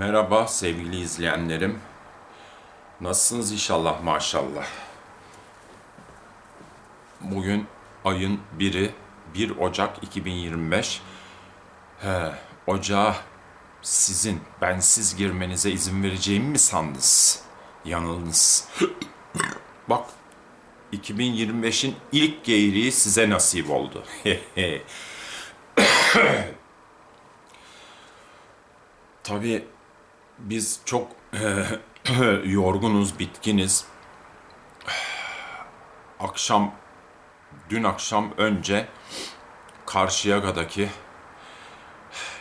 Merhaba sevgili izleyenlerim. Nasılsınız inşallah maşallah. Bugün ayın 1'i 1 Ocak 2025. He, ocağa sizin bensiz girmenize izin vereceğimi mi sandınız? Yanıldınız. Bak 2025'in ilk geyiği size nasip oldu. Tabii biz çok yorgunuz, bitkiniz. Akşam, dün akşam önce Karşıyaka'daki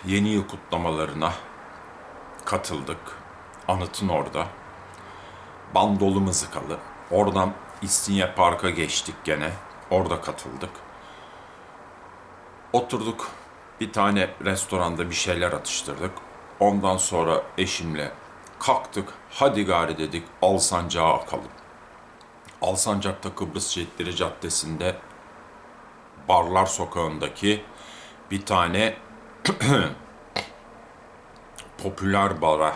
yeni yıl kutlamalarına katıldık. Anıtın orada. Bandolu Mızıkalı. Oradan İstinye Park'a geçtik gene. Orada katıldık. Oturduk. Bir tane restoranda bir şeyler atıştırdık. Ondan sonra eşimle kalktık. Hadi gari dedik Alsancak'a akalım. Alsancak'ta Kıbrıs Şehitleri Caddesi'nde Barlar Sokağı'ndaki bir tane popüler bara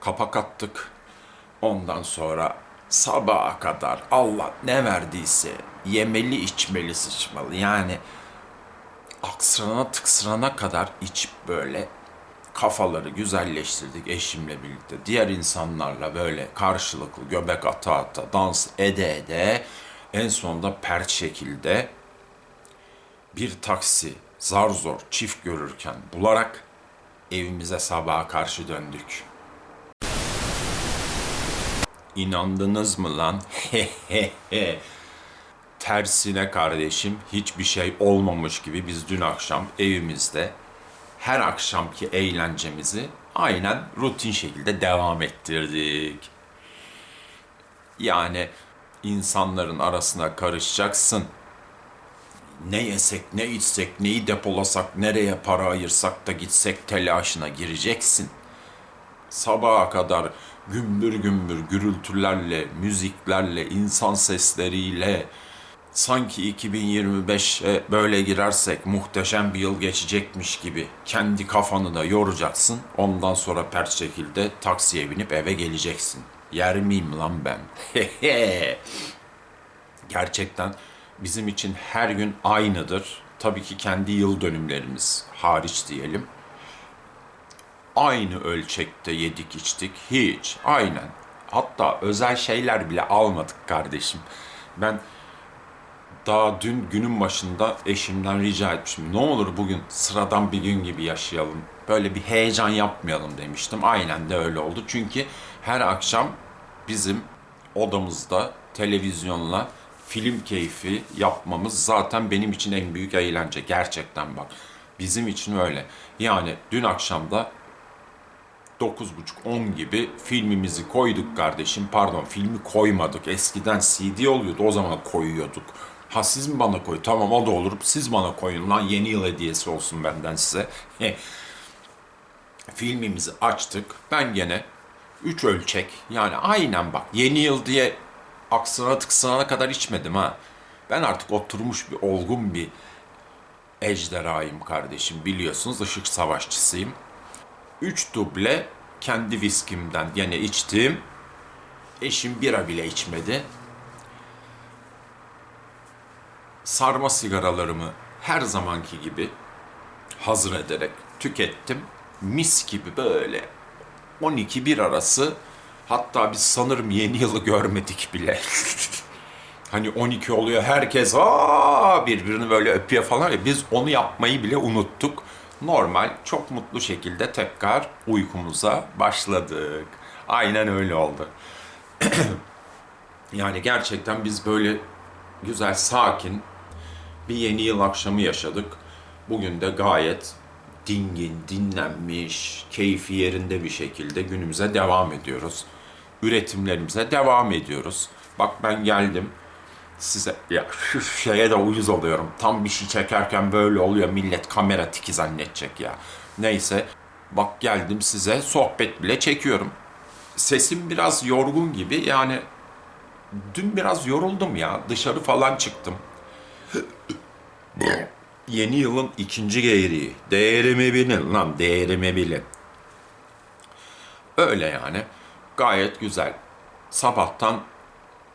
kapak attık. Ondan sonra sabaha kadar Allah ne verdiyse yemeli içmeli sıçmalı. Yani aksırana tıksırana kadar içip böyle kafaları güzelleştirdik eşimle birlikte. Diğer insanlarla böyle karşılıklı göbek ata ata dans ede ede en sonunda pert şekilde bir taksi zar zor çift görürken bularak evimize sabaha karşı döndük. İnandınız mı lan? Tersine kardeşim hiçbir şey olmamış gibi biz dün akşam evimizde her akşamki eğlencemizi aynen rutin şekilde devam ettirdik. Yani insanların arasına karışacaksın. Ne yesek, ne içsek, neyi depolasak, nereye para ayırsak da gitsek telaşına gireceksin. Sabaha kadar gümbür gümbür gürültülerle, müziklerle, insan sesleriyle, sanki 2025'e böyle girersek muhteşem bir yıl geçecekmiş gibi kendi kafanı da yoracaksın. Ondan sonra pert şekilde taksiye binip eve geleceksin. Yer miyim lan ben? Gerçekten bizim için her gün aynıdır. Tabii ki kendi yıl dönümlerimiz hariç diyelim. Aynı ölçekte yedik içtik. Hiç. Aynen. Hatta özel şeyler bile almadık kardeşim. Ben daha dün günün başında eşimden rica etmiştim. Ne olur bugün sıradan bir gün gibi yaşayalım. Böyle bir heyecan yapmayalım demiştim. Aynen de öyle oldu. Çünkü her akşam bizim odamızda televizyonla film keyfi yapmamız zaten benim için en büyük eğlence. Gerçekten bak. Bizim için öyle. Yani dün akşam da 9.30-10 gibi filmimizi koyduk kardeşim. Pardon filmi koymadık. Eskiden CD oluyordu o zaman koyuyorduk. Ha siz mi bana koy? Tamam o da olur. Siz bana koyun lan yeni yıl hediyesi olsun benden size. Filmimizi açtık. Ben gene 3 ölçek yani aynen bak yeni yıl diye aksına tıksına kadar içmedim ha. Ben artık oturmuş bir olgun bir ejderhayım kardeşim biliyorsunuz ışık savaşçısıyım. 3 duble kendi viskimden yine içtim. Eşim bira bile içmedi. Sarma sigaralarımı her zamanki gibi hazır ederek tükettim. Mis gibi böyle 12-1 arası hatta biz sanırım yeni yılı görmedik bile. hani 12 oluyor herkes aa birbirini böyle öpüyor falan ya biz onu yapmayı bile unuttuk. Normal çok mutlu şekilde tekrar uykumuza başladık. Aynen öyle oldu. yani gerçekten biz böyle güzel sakin bir yeni yıl akşamı yaşadık. Bugün de gayet dingin, dinlenmiş, keyfi yerinde bir şekilde günümüze devam ediyoruz. Üretimlerimize devam ediyoruz. Bak ben geldim size ya şu şeye de uyuz oluyorum. Tam bir şey çekerken böyle oluyor. Millet kamera tiki zannedecek ya. Neyse bak geldim size sohbet bile çekiyorum. Sesim biraz yorgun gibi yani dün biraz yoruldum ya. Dışarı falan çıktım. Yeni yılın ikinci geyiği. Değerimi bilin lan değerimi bilin. Öyle yani. Gayet güzel. Sabahtan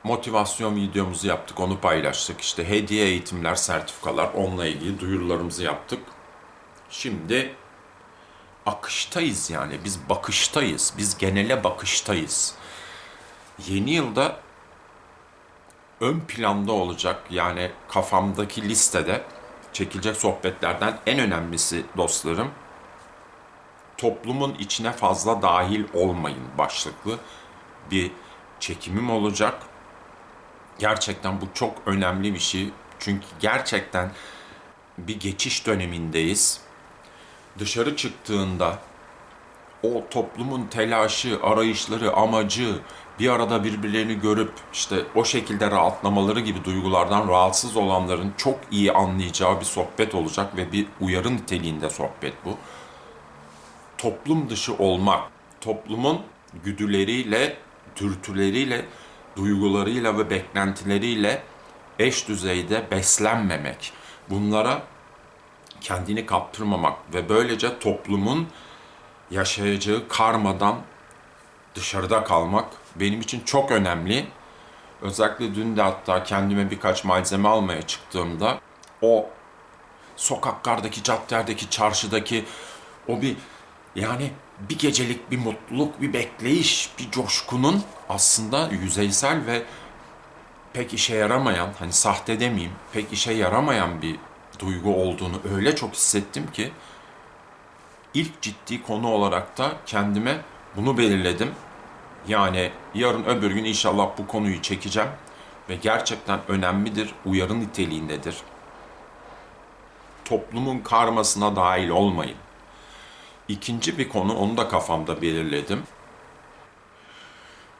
motivasyon videomuzu yaptık, onu paylaştık. İşte hediye eğitimler, sertifikalar, onunla ilgili duyurularımızı yaptık. Şimdi akıştayız yani. Biz bakıştayız. Biz genele bakıştayız. Yeni yılda ön planda olacak yani kafamdaki listede çekilecek sohbetlerden en önemlisi dostlarım toplumun içine fazla dahil olmayın başlıklı bir çekimim olacak. Gerçekten bu çok önemli bir şey. Çünkü gerçekten bir geçiş dönemindeyiz. Dışarı çıktığında o toplumun telaşı, arayışları, amacı, bir arada birbirlerini görüp işte o şekilde rahatlamaları gibi duygulardan rahatsız olanların çok iyi anlayacağı bir sohbet olacak ve bir uyarı niteliğinde sohbet bu. Toplum dışı olmak, toplumun güdüleriyle, dürtüleriyle, duygularıyla ve beklentileriyle eş düzeyde beslenmemek. Bunlara kendini kaptırmamak ve böylece toplumun yaşayacağı karmadan dışarıda kalmak benim için çok önemli. Özellikle dün de hatta kendime birkaç malzeme almaya çıktığımda o sokaklardaki, caddelerdeki, çarşıdaki o bir yani bir gecelik bir mutluluk, bir bekleyiş, bir coşkunun aslında yüzeysel ve pek işe yaramayan, hani sahte demeyeyim, pek işe yaramayan bir duygu olduğunu öyle çok hissettim ki ilk ciddi konu olarak da kendime bunu belirledim. Yani yarın öbür gün inşallah bu konuyu çekeceğim ve gerçekten önemlidir, uyarı niteliğindedir. Toplumun karmasına dahil olmayın. İkinci bir konu, onu da kafamda belirledim.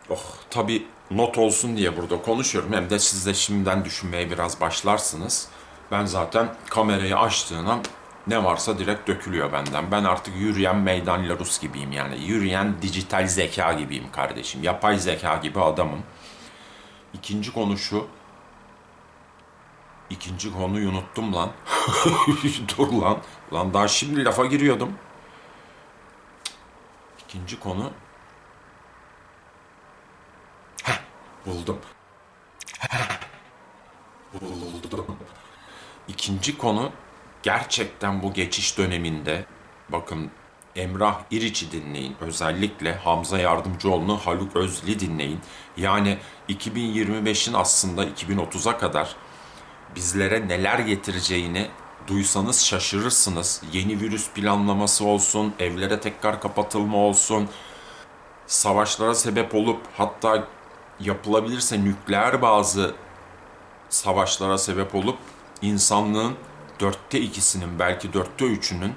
Oh, tabii not olsun diye burada konuşuyorum. Hem de siz de şimdiden düşünmeye biraz başlarsınız. Ben zaten kamerayı açtığına ne varsa direkt dökülüyor benden. Ben artık yürüyen meydan Larus gibiyim yani. Yürüyen dijital zeka gibiyim kardeşim. Yapay zeka gibi adamım. İkinci konu şu. İkinci konuyu unuttum lan. Dur lan. Lan daha şimdi lafa giriyordum. İkinci konu. Heh, buldum. Buldum. İkinci konu gerçekten bu geçiş döneminde bakın Emrah İriç'i dinleyin. Özellikle Hamza Yardımcıoğlu'nu Haluk Özli dinleyin. Yani 2025'in aslında 2030'a kadar bizlere neler getireceğini duysanız şaşırırsınız. Yeni virüs planlaması olsun, evlere tekrar kapatılma olsun, savaşlara sebep olup hatta yapılabilirse nükleer bazı savaşlara sebep olup insanlığın dörtte ikisinin belki dörtte üçünün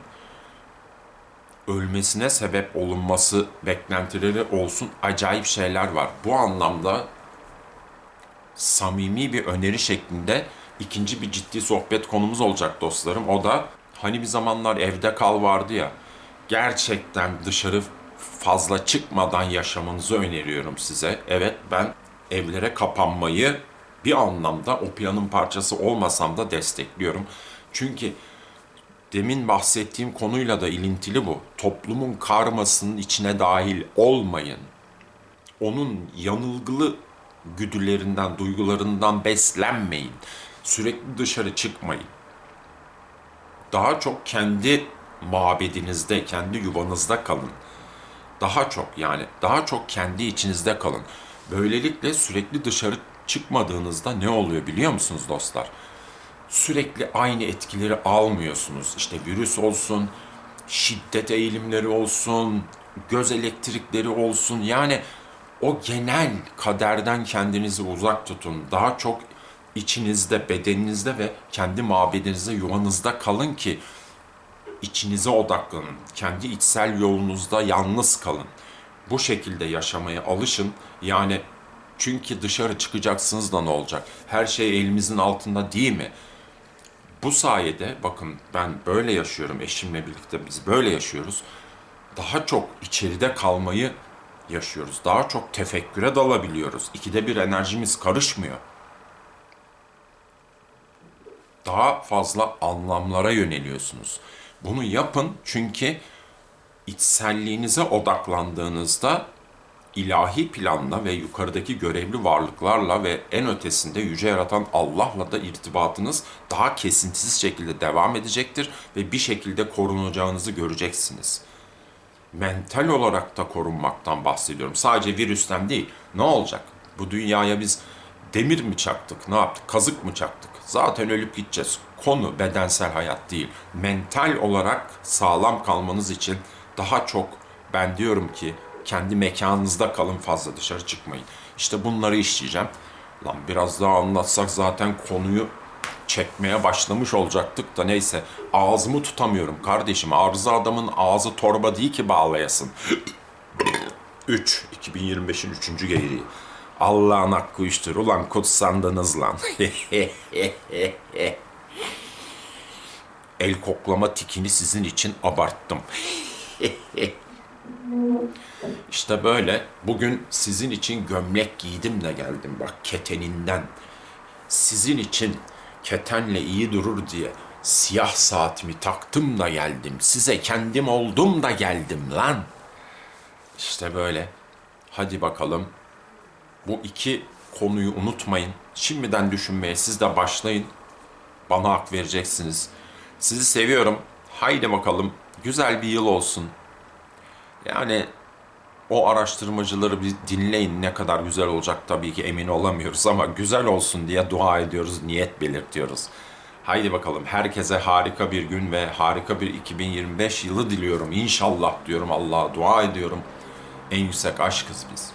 ölmesine sebep olunması beklentileri olsun acayip şeyler var. Bu anlamda samimi bir öneri şeklinde ikinci bir ciddi sohbet konumuz olacak dostlarım. O da hani bir zamanlar evde kal vardı ya. Gerçekten dışarı fazla çıkmadan yaşamanızı öneriyorum size. Evet ben evlere kapanmayı bir anlamda o planın parçası olmasam da destekliyorum. Çünkü demin bahsettiğim konuyla da ilintili bu. Toplumun karmasının içine dahil olmayın. Onun yanılgılı güdülerinden, duygularından beslenmeyin. Sürekli dışarı çıkmayın. Daha çok kendi mabedinizde, kendi yuvanızda kalın. Daha çok yani daha çok kendi içinizde kalın. Böylelikle sürekli dışarı çıkmadığınızda ne oluyor biliyor musunuz dostlar? Sürekli aynı etkileri almıyorsunuz. İşte virüs olsun, şiddet eğilimleri olsun, göz elektrikleri olsun. Yani o genel kaderden kendinizi uzak tutun. Daha çok içinizde, bedeninizde ve kendi mabedinizde, yuvanızda kalın ki içinize odaklanın. Kendi içsel yolunuzda yalnız kalın. Bu şekilde yaşamaya alışın. Yani çünkü dışarı çıkacaksınız da ne olacak? Her şey elimizin altında değil mi? Bu sayede bakın ben böyle yaşıyorum eşimle birlikte biz böyle yaşıyoruz. Daha çok içeride kalmayı yaşıyoruz. Daha çok tefekküre dalabiliyoruz. İkide bir enerjimiz karışmıyor. Daha fazla anlamlara yöneliyorsunuz. Bunu yapın çünkü içselliğinize odaklandığınızda ilahi planla ve yukarıdaki görevli varlıklarla ve en ötesinde yüce yaratan Allah'la da irtibatınız daha kesintisiz şekilde devam edecektir ve bir şekilde korunacağınızı göreceksiniz. Mental olarak da korunmaktan bahsediyorum. Sadece virüsten değil. Ne olacak? Bu dünyaya biz demir mi çaktık? Ne yaptık? Kazık mı çaktık? Zaten ölüp gideceğiz. Konu bedensel hayat değil. Mental olarak sağlam kalmanız için daha çok ben diyorum ki kendi mekanınızda kalın fazla dışarı çıkmayın. İşte bunları işleyeceğim. Lan biraz daha anlatsak zaten konuyu çekmeye başlamış olacaktık da neyse ağzımı tutamıyorum kardeşim. Arıza adamın ağzı torba değil ki bağlayasın. 3. 2025'in 3. geyriği. Allah'ın hakkı üçtür. Ulan kutsandınız lan. El koklama tikini sizin için abarttım. İşte böyle. Bugün sizin için gömlek giydim de geldim. Bak keteninden. Sizin için ketenle iyi durur diye siyah saatimi taktım da geldim. Size kendim oldum da geldim lan. İşte böyle. Hadi bakalım. Bu iki konuyu unutmayın. Şimdiden düşünmeye siz de başlayın. Bana hak vereceksiniz. Sizi seviyorum. Haydi bakalım. Güzel bir yıl olsun. Yani o araştırmacıları bir dinleyin ne kadar güzel olacak tabii ki emin olamıyoruz ama güzel olsun diye dua ediyoruz, niyet belirtiyoruz. Haydi bakalım herkese harika bir gün ve harika bir 2025 yılı diliyorum. İnşallah diyorum Allah'a dua ediyorum. En yüksek aşkız biz.